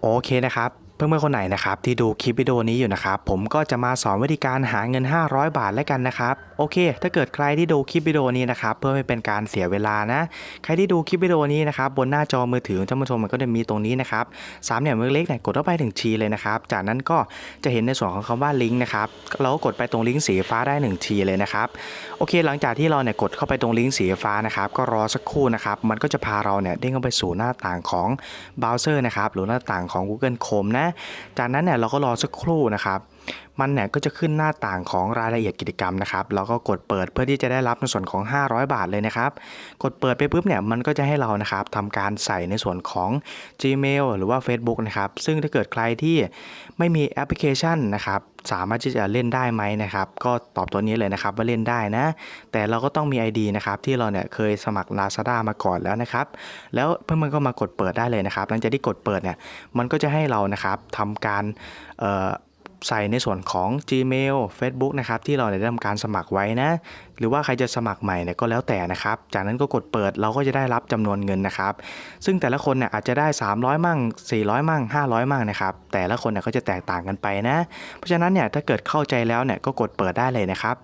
โอเคนะครับ เพื่อนๆคนไหนนะครับที่ดูคลิปวิดีโอนี้อยู่นะครับผมก็จะมาสอนวิธีการหาเงิน 500 บาทแล้วกันนะครับโอเค ถ้าเกิดใครที่ดูคลิปวิดีโอนี้นะครับเพื่อไม่เป็นการเสียเวลานะใครที่ดูคลิปวิดีโอนี้นะครับบนหน้าจอมือถือท่านผู้ชมมันก็จะมีตรงนี้นะครับสามเหลี่ยมเล็กๆเนี่ยกดเข้าไปถึงชีเลยนะครับจากนั้นก็จะเห็นในส่วนของคำว่าลิงก์นะครับเราก็กดไปตรงลิงก์สีฟ้าได้1ทีเลยนะครับโอเค หลังจากที่เราเนี่ยกดเข้าไปตรงลิงก์สีฟ้านะครับก็รอสักครู่นะครับมันก็จะพาเราเนี่ยเด้งเข้าไปสู่หน้าต่างของเบราว์เซอร์นะครับหรือหน้าต่างของ Google Chrome นะจากนั้นเนี่ยเราก็รอสักครู่นะครับ มันเนี่ยก็จะขึ้นหน้าต่างของรายละเอียดกิจกรรมนะครับเราก็กดเปิดเพื่อที่จะได้รับในส่วนของ 500 บาทเลยนะครับ กดเปิดไปปุ๊บเนี่ยมันก็จะให้เรานะครับทำการใส่ในส่วนของ Gmail หรือว่า Facebook นะครับ ซึ่งถ้าเกิดใครที่ไม่มีแอปพลิเคชันนะครับสามารถที่จะเล่นได้ไหมนะครับ ก็ตอบตัวนี้เลยนะครับว่าเล่นได้นะ แต่เราก็ต้องมี ID นะครับที่เราเนี่ยเคยสมัคร Lazada มาก่อนแล้วนะครับ แล้วเพื่อนๆก็มากดเปิดได้เลยนะครับ หลังจากที่กดเปิดเนี่ยมันก็จะให้เรานะครับทำการเอ่อ ใส่ในส่วนของ Gmail Facebook นะครับที่เราได้ทำการสมัครไว้นะ หรือว่าใครจะสมัครใหม่เนี่ยก็แล้วแต่นะครับ จากนั้นก็กดเปิดเราก็จะได้รับจำนวนเงินนะครับ ซึ่งแต่ละคนเนี่ยอาจจะได้ 300 มั่ง 400 มั่ง 500 มั่งนะครับ แต่ละคนเนี่ยก็จะแตกต่างกันไปนะ เพราะฉะนั้นเนี่ยถ้าเกิดเข้าใจแล้วเนี่ยก็กดเปิดได้เลยนะครับ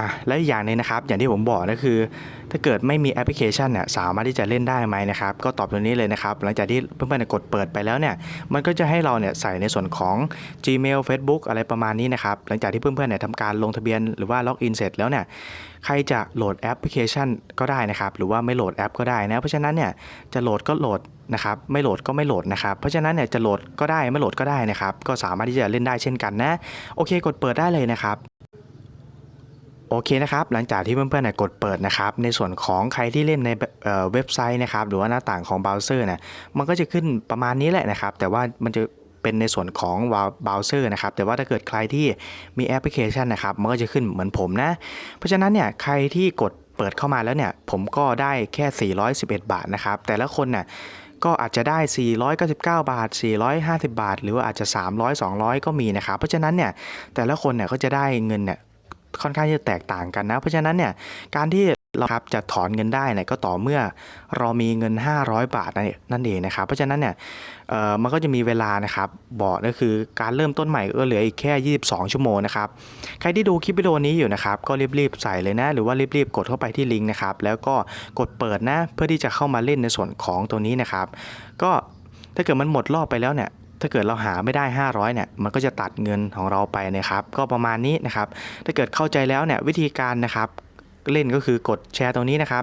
อะและอีกอย่างนึงนะครับอย่างที่ผมบอกก็คือ ถ้าเกิดไม่มีแอปพลิเคชันเนี่ยสามารถที่จะเล่นได้ไหมนะครับก็ตอบตรงนี้เลยนะครับหลังจากที่เพื่อนๆกดเปิดไปแล้วเนี่ยมันก็จะให้เราเนี่ยใส่ในส่วนของ Gmail Facebook อะไรประมาณนี้นะครับหลังจากที่เพื่อนๆเนี่ยทำการลงทะเบียนหรือว่าล็อกอินเสร็จแล้วเนี่ยใครจะโหลดแอปพลิเคชันก็ได้นะครับหรือว่าไม่โหลดแอปก็ได้นะเพราะฉะนั้นเนี่ยจะโหลดก็โหลดนะครับไม่โหลดก็ไม่โหลดนะครับเพราะฉะนั้นเนี่ยจะโหลดก็ได้ไม่โหลดก็ได้นะครับก็สามารถที่จะเล่นได้เช่นกันนะโอเค กดเปิดได้เลยนะครับ โอเคนะครับ หลังจากที่เพื่อนๆเนี่ยกดเปิดนะครับ ในส่วนของใครที่เล่นในเอ่อเว็บไซต์นะครับ หรือว่าหน้าต่างของเบราว์เซอร์เนี่ยมันก็จะขึ้นประมาณนี้แหละนะครับ แต่ว่ามันจะเป็นในส่วนของเบราว์เซอร์นะครับ แต่ว่าถ้าเกิดใครที่มีแอปพลิเคชันนะครับ มันก็จะขึ้นเหมือนผมนะ เพราะฉะนั้นเนี่ย ใครที่กดเปิดเข้ามาแล้วเนี่ย ผมก็ได้แค่ 411 บาทนะครับ แต่ละคนเนี่ยก็อาจจะได้ 499 บาท 450 บาท หรือว่าอาจจะ 300 200 ก็มีนะครับ เพราะฉะนั้นเนี่ย แต่ละคนเนี่ยก็จะได้เงินเนี่ย ค่อนข้างที่จะแตกต่างกันนะ เพราะฉะนั้นเนี่ยการที่เราครับจะถอนเงินได้เนี่ยก็ต่อเมื่อเรามีเงิน 500 บาทนั่นเองนะครับ เพราะฉะนั้นเนี่ยมันก็จะมีเวลานะครับบอกก็คือการเริ่มต้นใหม่ก็เหลืออีกแค่ 22 ชั่วโมงนะครับใครที่ดูคลิปวิดีโอนี้อยู่นะครับก็รีบๆใส่เลยนะ หรือว่ารีบๆกดเข้าไปที่ลิงก์นะครับแล้วก็กดเปิดนะเพื่อที่จะเข้ามาเล่นในส่วนของตัวนี้นะครับ ก็ถ้าเกิดมันหมดรอบไปแล้วเนี่ย ถ้าเกิดเราหาไม่ได้ 500เนี่ยมันก็จะตัดเงินของเราไปนะครับ ก็ประมาณนี้นะครับ ถ้าเกิดเข้าใจแล้วเนี่ยวิธีการนะครับเล่นก็คือกดแชร์ตรงนี้นะครับ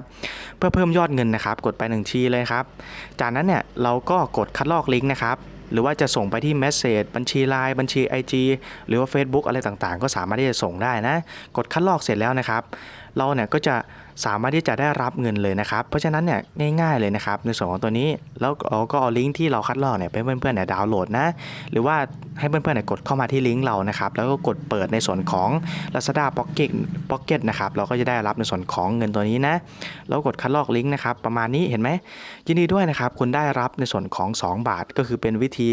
เพื่อเพิ่มยอดเงินนะครับ กดไป1ทีเลยครับ จากนั้นเนี่ยเราก็กดคัดลอกลิงก์นะครับหรือว่าจะส่งไปที่เมสเซจบัญชี Line บัญชี IG หรือว่า Facebook อะไรต่างๆ ก็สามารถที่จะส่งได้นะ กดคัดลอกเสร็จแล้วนะครับ เราเนี่ยก็จะสามารถที่จะได้รับเงินเลยนะครับ เพราะฉะนั้นเนี่ยง่ายๆเลยนะครับในส่วนของตัวนี้แล้วเราก็เอาลิงก์ที่เราคัดลอกเนี่ยไปเพื่อนๆเนี่ยดาวน์โหลดนะหรือว่าให้เพื่อนๆเนี่ยกดเข้ามาที่ลิงก์เรานะครับแล้วก็กดเปิดในส่วนของ Lazada Pocket Pocket นะครับเราก็จะได้รับในส่วนของเงินตัวนี้นะแล้วกดคัดลอกลิงก์นะครับประมาณนี้เห็นไหมยินดีด้วยนะครับคุณได้รับในส่วนของ 2 บาท ก็คือเป็นวิธี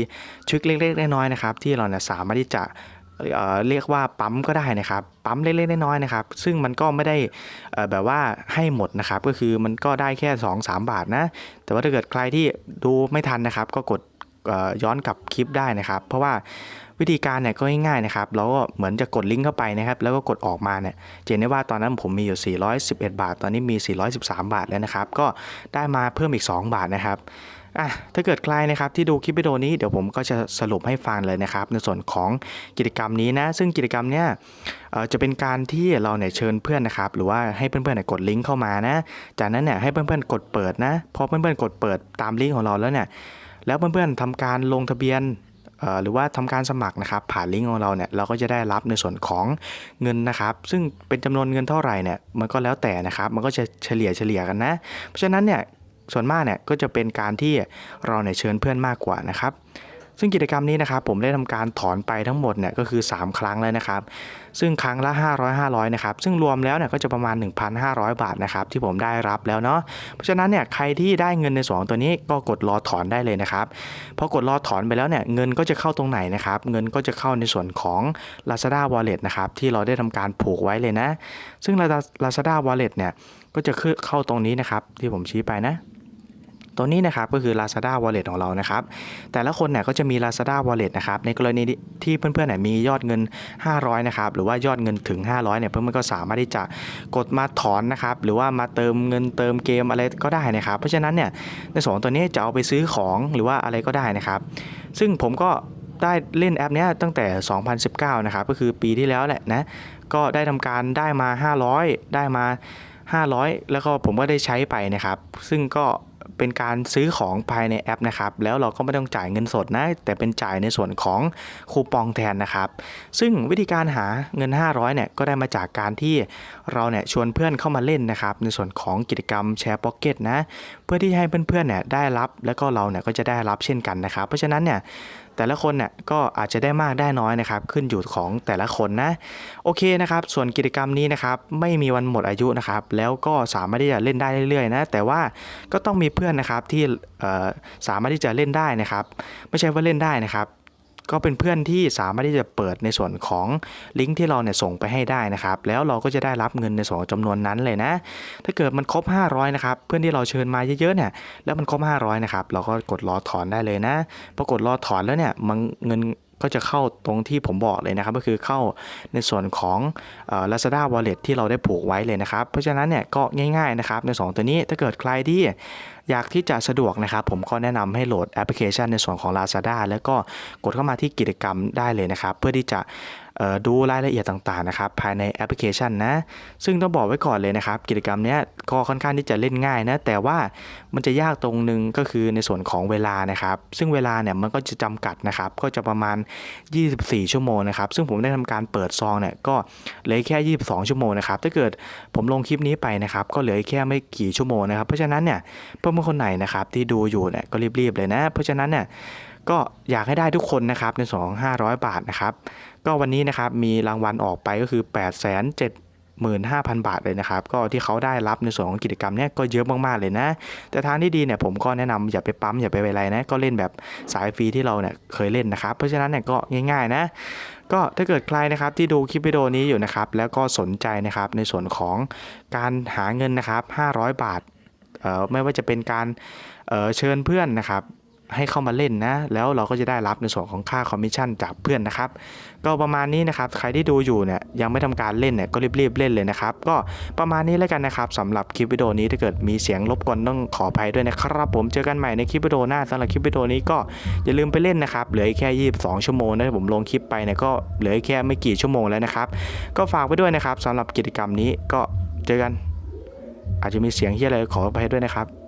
ทริคเล็กๆน้อยๆนะครับที่เราเนี่ยสามารถที่จะ เเรียกว่าปั๊มก็ได้นะครับ ปั๊มเล็กๆน้อยๆนะครับ ซึ่งมันก็ไม่ได้แบบว่าให้หมดนะครับ ก็คือมันก็ได้แค่ 2-3 บาทนะ แต่ว่าถ้าเกิดใครที่ดูไม่ทันนะครับ ก็กดย้อนกลับคลิปได้นะครับ เพราะว่าวิธีการเนี่ยก็ง่ายๆนะครับเราก็เหมือนจะกดลิงก์เข้าไปนะครับ แล้วก็กดออกมาเนี่ยเห็นได้ว่าตอนนั้นผมมีอยู่ 411 บาท ตอนนี้มี 413 บาทแล้วนะครับ ก็ได้มาเพิ่มอีก 2 บาทนะครับ อะถ้าเกิดใครนะครับที่ดูคลิปวิดีโอนี้เดี๋ยวผมก็จะสรุปให้ฟังเลยนะครับ ในส่วนของกิจกรรมนี้นะ ซึ่งกิจกรรมเนี้ยจะเป็นการที่เราเนี่ยเชิญเพื่อนนะครับ หรือว่าให้เพื่อนๆเนี่ยกดลิงก์เข้ามานะ จากนั้นเนี่ยให้เพื่อนๆกดเปิดนะพอเพื่อนๆกดเปิดตามลิงก์ของเราแล้วเนี่ยแล้วเพื่อนๆทำการลงทะเบียนหรือว่าทำการสมัครนะครับ ผ่านลิงก์ของเราเนี่ยเราก็จะได้รับในส่วนของเงินนะครับ ซึ่งเป็นจำนวนเงินเท่าไหร่เนี่ยมันก็แล้วแต่นะครับ มันก็จะเฉลี่ยเฉลี่ยกันนะ เพราะฉะนั้นเนี่ย ส่วนมากเนี่ยก็จะเป็นการที่เราเนี่ยเชิญเพื่อนมากกว่านะครับ ซึ่งกิจกรรมนี้นะครับผมได้ทำการถอนไปทั้งหมดเนี่ยก็คือ 3 ครั้งแล้วนะครับ ซึ่งครั้งละ 500 500นะครับซึ่งรวมแล้วเนี่ยก็จะประมาณ 1,500 บาทนะครับที่ผมได้รับแล้วเนาะเพราะฉะนั้นเนี่ยใครที่ได้เงินในส่วนของตัวนี้ก็กดรอถอนได้เลยนะครับพอกดรอถอนไปแล้วเนี่ยเงินก็จะเข้าตรงไหนนะครับเงินก็จะเข้าในส่วนของ Lazada Wallet นะครับที่เราได้ทำการผูกไว้เลยนะ ซึ่ง Lazada Wallet เนี่ยก็จะเข้าตรงนี้นะครับที่ผมชี้ไปนะ ตัวนี้นะครับก็คือ Lazada Wallet ของเรานะครับ แต่ละคนเนี่ยก็จะมี Lazada Wallet นะครับ ในกรณีที่เพื่อนๆเนี่ยมียอดเงิน 500 นะครับ หรือว่ายอดเงินถึง 500 เนี่ย เพื่อนๆก็สามารถที่จะกดมาถอนนะครับ หรือว่ามาเติมเงินเติมเกมอะไรก็ได้นะครับ เพราะฉะนั้นเนี่ย ในส่วนของตัวนี้จะเอาไปซื้อของหรือว่าอะไรก็ได้นะครับ ซึ่งผมก็ได้เล่นแอปนี้ตั้งแต่ 2019 นะครับ ก็คือปีที่แล้วแหละนะ ก็ได้ทำการได้มา 500 ได้มา 500 แล้วก็ผมก็ได้ใช้ไปนะครับ ซึ่งก็ เป็นการซื้อของภายในแอปนะครับ แล้วเราก็ไม่ต้องจ่ายเงินสดนะ แต่เป็นจ่ายในส่วนของคูปองแทนนะครับ ซึ่งวิธีการหาเงิน 500เนี่ยก็ได้มาจากการที่เราเนี่ยชวนเพื่อนเข้ามาเล่นนะครับ ในส่วนของกิจกรรมแชร์พ็อกเก็ตนะ เพื่อที่ให้เพื่อนๆเนี่ยได้รับ แล้วก็เราเนี่ยก็จะได้รับเช่นกันนะครับ เพราะฉะนั้นเนี่ยแต่ละคนเนี่ยก็อาจจะได้มากได้น้อยนะครับ ขึ้นอยู่ของแต่ละคนนะ โอเคนะครับ ส่วนกิจกรรมนี้นะครับไม่มีวันหมดอายุนะครับ แล้วก็สามารถที่จะเล่นได้เรื่อยๆนะ แต่ว่าก็ต้องมีเพื่อนนะครับที่สามารถที่จะเล่นได้นะครับ ไม่ใช่ว่าเล่นได้นะครับ ก็เป็นเพื่อนที่สามารถที่จะเปิดในส่วนของลิงก์ที่เราเนี่ยส่งไปให้ได้นะครับ แล้วเราก็จะได้รับเงินในส่วนจำนวนนั้นเลยนะ ถ้าเกิดมันครบ 500 นะครับ เพื่อนที่เราเชิญมาเยอะๆเนี่ย แล้วมันครบ 500 นะครับ เราก็กดรอถอนได้เลยนะ พอกดรอถอนแล้วเนี่ยมันเงิน ก็จะเข้าตรงที่ผมบอกเลยนะครับ ก็คือเข้าในส่วนของ Lazada Wallet ที่เราได้ผูกไว้เลยนะครับ เพราะฉะนั้นเนี่ยก็ง่ายๆนะครับใน 2 ตัวนี้ถ้าเกิดใครที่อยากที่จะสะดวกนะครับ ผมก็แนะนำให้โหลดแอปพลิเคชันในส่วนของ Lazada แล้วก็กดเข้ามาที่กิจกรรมได้เลยนะครับ เพื่อที่จะ ดูรายละเอียดต่างๆนะครับภายในแอปพลิเคชันนะ ซึ่งต้องบอกไว้ก่อนเลยนะครับ กิจกรรมนี้ก็ค่อนข้างที่จะเล่นง่ายนะ แต่ว่ามันจะยากตรงนึงก็คือในส่วนของเวลานะครับ ซึ่งเวลาเนี่ยมันก็จะจำกัดนะครับ ก็จะประมาณ 24 ชั่วโมงนะครับ ซึ่งผมได้ทำการเปิดซองเนี่ยก็เหลือแค่ 22 ชั่วโมงนะครับ ถ้าเกิดผมลงคลิปนี้ไปนะครับ ก็เหลือแค่ไม่กี่ชั่วโมงนะครับ เพราะฉะนั้นเนี่ยเพื่อนๆคนไหนนะครับที่ดูอยู่เนี่ยก็รีบๆเลยนะ เพราะฉะนั้นเนี่ย ก็อยากให้ได้ทุกคนนะครับในส่วนของ500 บาทนะครับ ก็วันนี้นะครับมีรางวัลออกไปก็คือ 8 7 15,000 บาทเลยนะครับ ก็ที่เขาได้รับในส่วนของกิจกรรมเนี้ยก็เยอะมากๆเลยนะ แต่ทางที่ดีเนี่ยผมก็แนะนำอย่าไปปั๊มอย่าไปอะไรนะ ก็เล่นแบบสายฟรีที่เราเนี่ยเคยเล่นนะครับ เพราะฉะนั้นเนี่ยก็ง่ายๆนะก็ถ้าเกิดใครนะครับที่ดูคลิปวิดีโอนี้อยู่นะครับ แล้วก็สนใจนะครับในส่วนของการหาเงินนะครับ 500 บาทเอ่อไม่ว่าจะเป็นการเอ่อเชิญเพื่อนนะครับ ให้เข้ามาเล่นนะ แล้วเราก็จะได้รับในส่วนของค่าคอมมิชชั่นจากเพื่อนนะครับ ก็ประมาณนี้นะครับ ใครที่ดูอยู่เนี่ยยังไม่ทำการเล่นเนี่ยก็รีบๆเล่นเลยนะครับ ก็ประมาณนี้แล้วกันนะครับสำหรับคลิปวิดีโอนี้ถ้าเกิดมีเสียงรบกวนต้องขออภัยด้วยนะครับ ผมเจอกันใหม่ในคลิปวิดีโอหน้าสำหรับคลิปวิดีโอนี้ก็อย่าลืมไปเล่นนะครับเหลืออีกแค่ 22 ชั่วโมงนะผมลงคลิปไปเนี่ยก็เหลือแค่ไม่กี่ชั่วโมงแล้วนะครับ ก็ฝากไว้ด้วยนะครับสำหรับกิจกรรมนี้ก็เจอกัน อาจจะมีเสียงเฮียอะไรขออภัยด้วยนะครับ